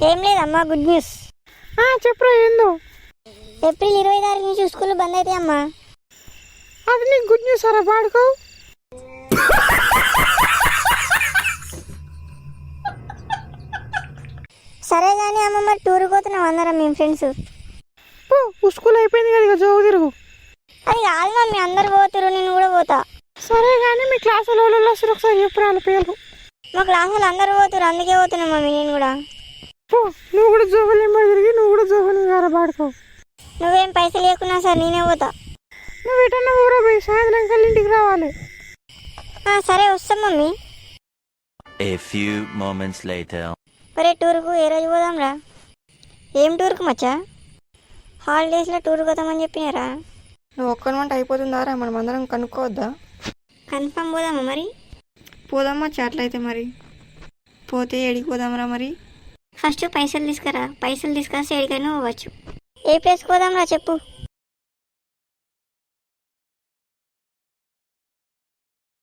ఏం లేదమ్మా good news చెప్పురా ఏందో? ఏప్రిల్ ఇరవై తారీఖు నుంచి స్కూల్ బంద్ అవుతాయి అమ్మా. అది నీకు గుడ్ న్యూస్ అరా పాడుకో సరే కానీ అమ్మ మరి టూర్ పోతున్నాం అందరం మేము ఫ్రెండ్స్ పో స్కూల్ అయిపోయింది కదా ఇక జోగు తిరుగు. అది కాదు మమ్మీ అందరు పోతురు నేను కూడా పోతా. సరే కానీ మీ క్లాస్ వాళ్ళు వస్తారు ఒకసారి చెప్పురా వాళ్ళ పేర్లు మా క్లాసులు అందరు పోతురు అందుకే పోతున్నాం మమ్మీ నేను కూడా. పో నువ్వు కూడా జోగులు ఎంబడి తిరిగి నువ్వు కూడా జోగులు గారా పాడుకో నువ్వేం పైసలు లేకున్నా సార్ నేనే పోతా. నువ్వు ఎటన్నా ఊరా పోయి సాయంత్రం కల్లా ఇంటికి రావాలి. ఆ, సరే వస్తాం mummy. A few moments later. ఒరే టూర్కు ఏ రోజు పోదాం రా? ఏం టూర్కు మచ్చా? హాలిడేస్లో టూర్ పోతామని చెప్పినారా? నువ్వు ఒక్కని వంట అయిపోతుందా రా? మనం అందరం కనుక్కోవద్దా? కన్ఫర్మ్ పోదామా మరి? పోదామా అట్లయితే మరి. పోతే ఎడికి పోదామరా మరి? ఫస్ట్ పైసలు తీసుకురా. పైసలు తీసుకొస్తే ఎడికైనా పోవచ్చు. ఏ ప్లేస్కి పోదాం రా చెప్పు.